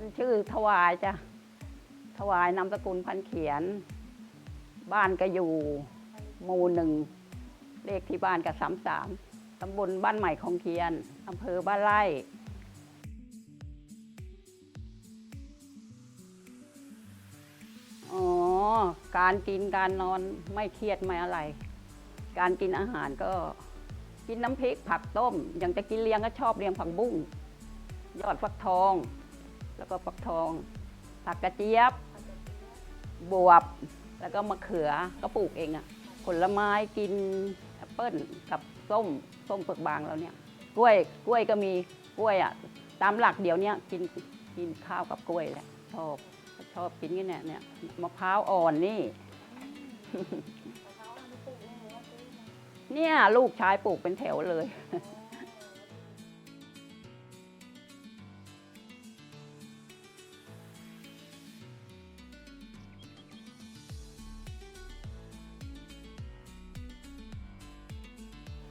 ฉันชื่อถวายจ้ะถวายนามสกุลพันเขียน บ้านก็อยู่หมู่หนึ่ง เลขที่บ้านก็สามสามตำบลบ้านใหม่ของเคียนอำเภอบ้านไร่อ๋อ การกินการนอนไม่เครียดไม่อะไร การกินอาหารก็กินน้ำพริกผักต้ม อย่างจะกินเลี้ยงก็ชอบเลี้ยงผักบุ้งยอดฟักทอง แล้วก็ฟักทอง ผักกระเจี๊ยบ บวบ แล้วก็มะเขือก็ปลูกเองอะผลไม้กินแอปเปิ้ลกับส้มส้มเปลือกบางแล้วเนี่ย กล้วยกล้วยก็มีกล้วยอะตามหลักเดี๋ยวเนี้ยกินกินข้าวกับกล้วยแหละชอบชอบกินกันเนี่ยเนี่ยมะพร้าวอ่อนนี่ เนี่ยลูกชายปลูกเป็นแถวเลย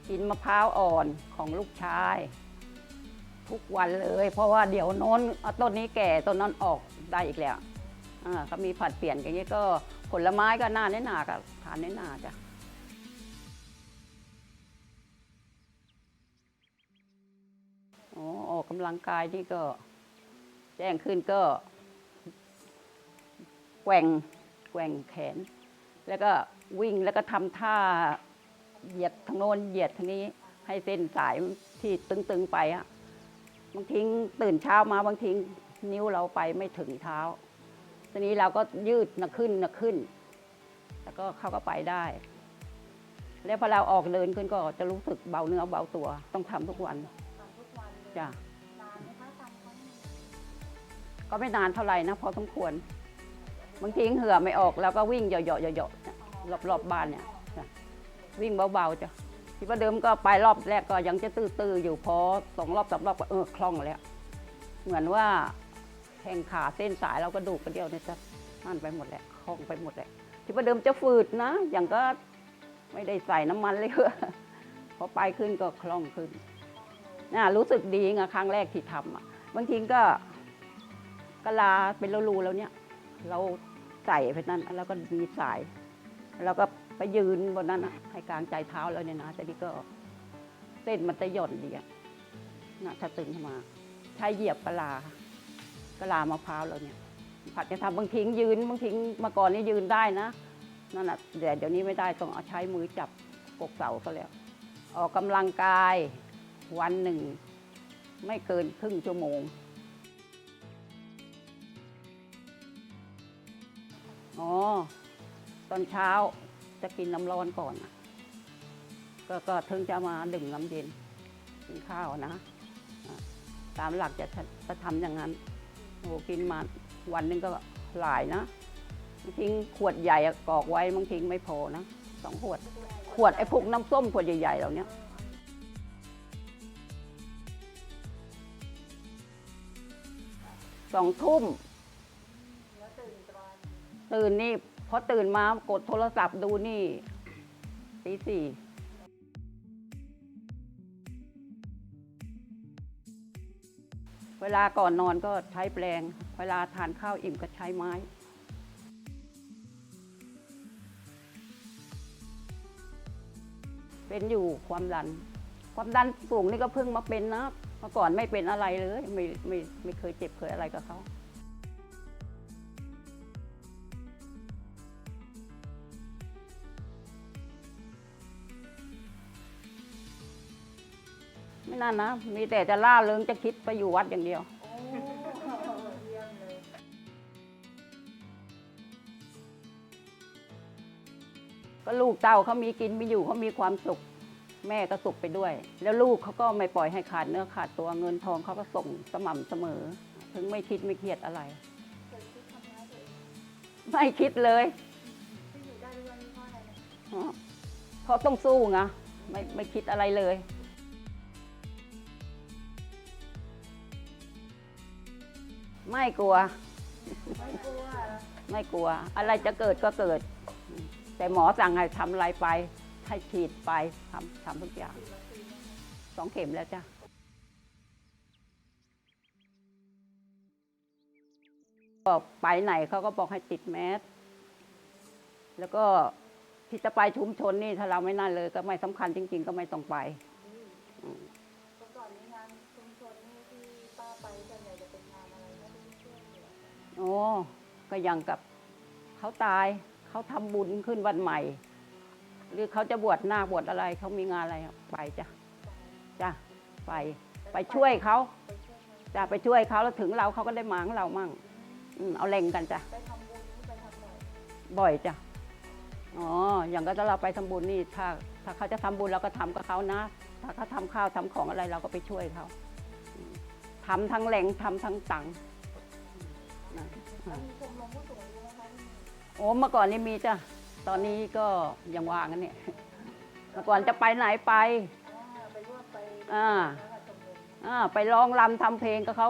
กินมะพร้าวอ่อนของลูกชาย ทุกวันเลย เพราะว่าเดี๋ยวโน้นเอาต้นนี้แก่ต้นนั้นออกได้อีกแล้วอ่าก็มีผัดเปลี่ยนกันอย่างนี้ก็ผลไม้ก็หน้าเน้นหนากับทานเน้นหนาจ้ะอ๋อออกกำลังกายนี่ก็ แจ้งขึ้นก็แกว่งแกว่งแขน แล้วก็วิ่งแล้วก็ทำท่า เหยียดทางโน้นเหยียดทางนี้ ให้เส้นสายที่ตึงๆไปอะบางทีตื่นเช้ามาบางทีนิ้วเราไปไม่ถึงเท้าทีนี้เราก็ยืดหนักขึ้นหนักขึ้น แล้วก็เข้าก็ไปได้ แล้วพอเราออกเดินขึ้นก็จะรู้สึกเบาเนื้อเบาตัว ต้องทำทุกวันทำทุกวันเลยจ้ะนานไหมคะทำครั้งหนึ่งก็ไม่นานเท่าไหร่นะพอสมควร บางทีเหงื่อไม่ออก แล้วก็วิ่งเหยาะๆเหยาะๆรอบๆบ้านเนี่ยจ้ะ วิ่งเบาๆจ้ะที่ว่าเดิมก็ไปรอบแรกก็ยังจะตื้อๆอยู่พอสองรอบสามรอบก็เออคล่องแล้ว เหมือนว่าแข้งขาเส้นสายเราก็ดูกกระเดียวเนี่ยจะนั่นไปหมดแหละคล่องไปหมดแหละที่ว่าเดิมจะฝืดนะ อย่างก็ไม่ได้ใส่น้ำมันเลยพอไปขึ้นก็คล่องขึ้นน่ารู้สึกดีไงครั้งแรกที่ทำอะบางทีก็กะลาเป็นรูๆแล้วเนี่ย เราใส่ไปนั่นแล้วก็มีสาย แล้วก็ ไปยืนบนนั้นอะให้กลางใจเท้าแล้วเนี่ยนะแต่นี่ก็เส้นมันจะหย่อนดีอะนะถ้าตื่นขึ้นมา ใช้เหยียบกะลากะลามะพร้าวเราเนี่ย ผัดจะทำบางทียืนบางทีเมื่อก่อนนี่ยืนได้นะนั่นแหละแต่เดี๋ยวนี้ไม่ได้ต้องเอาใช้มือจับกกเสาก็แล้ว ออกกำลังกายวันหนึ่ง ไม่เกินครึ่งชั่วโมงอ๋อตอนเช้า จะกินน้ำร้อนก่อนนะก็ก็ถึงจะมาดื่มน้ำเย็นกินข้าวนะ ตามหลักจะจะทำอย่างนั้นโอ้กินมาวันหนึงก็หลายนะบางทีขวดใหญ่กอกไว้บางทีไม่พอนะสองขวด ขวดไอ้พวกน้ำส้มขวดใหญ่ๆเหล่านี้สองทุ่มตื่นนตื่นนี่ พอตื่นมากดโทรศัพท์ดูนี่ตีสี่เวลาก่อนนอนก็ใช้แปลง เวลาทานข้าวอิ่มก็ใช้ไม้ เป็นอยู่ความดัน ความดันสูงนี่ก็เพิ่งมาเป็นนะ เมื่อก่อนไม่เป็นอะไรเลย ไม่ไม่ไม่เคยเจ็บเคยอะไรกับเขา ไม่นั่นนะ มีแต่จะล่าเริงจะคิดไปอยู่วัดอย่างเดียวโอ้เยี่ยมเลยก็ลูกเต้าเขามีกินมีอยู่เขามีความสุข แม่ก็สุขไปด้วย แล้วลูกเขาก็ไม่ปล่อยให้ขาดเนื้อขาดตัวเงินทองเขาก็ส่งสม่ำเสมอ ถึงไม่คิดไม่เครียดอะไรเคยคิดทำร้ายตัวเองไม่คิดเลยที่อยู่ได้ด้วยนี่เพราะอะไรนะเพราะเพราะต้องสู้ไงไม่ไม่คิดอะไรเลย ไม่กลัว ไม่กลัวอไม่กลัว อะไรจะเกิดก็เกิด แต่หมอสั่งให้ทำอะไรไป ให้ฉีดไปทำทำทุกอย่างสองเข็มแล้วจ้ะก็ไปไหนเขาก็บอกให้ติดแมสแล้วก็ที่จะไปชุมชนนี่ถ้าเราไม่นั่นเลยก็ไม่สำคัญจริง ๆ ก็ไม่ต้องไป โอ้ก็อย่างกับเขาตายเขาทำบุญขึ้นวันใหม่ หรือเขาจะบวชหน้าคบวชอะไรเขามีงานอะไรไปจ้ะจ้ะไป ไปช่วยเขาไปช่วยงานจ้ะไปช่วยเขาแล้วถึงเราเขาก็ได้มาของเรามั่งอืมเอาแรงกันจ้ะ ไปทำบุญนี่ไปทำบ่อยบ่อยจ้ะ อ๋อ อย่างก็ถ้าเราไปทำบุญนี่ ถ้า ถ้าเขาจะทำบุญเราก็ทำกับเขานะ ถ้าเขาทำข้าวทำของอะไรเราก็ไปช่วยเขาอืมทำทั้งแรงทำทั้งตังค์ โอ้เมื่อก่อนนี่มีจ้ะ ตอนนี้ก็ยังว่างกันเนี่ย เมื่อก่อนจะไปไหนไป อ่าไปร่วมไปอ่าแล้วค่ะชมรมอ่า ไปร้องรำทำเพลงกับเขา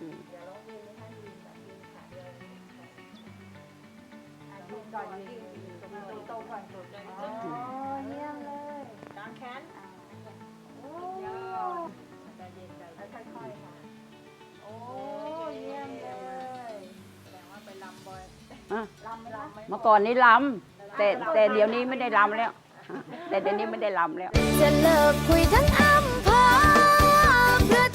อืมเดี๋ยวร้องเพลงให้ท่านยืนแบบยืนขาเดียวอะยืนก่อนยืนยืนตรงนี้ตรงก่อน เมื่อก่อนนี้ลำแต่แต่เดี๋ยวนี้ไม่ได้ลำแล้ว แต่เดี๋ยวนี้ไม่ได้ลำแล้ว จะเลิกคุยทั้งอำเภอเพื่อ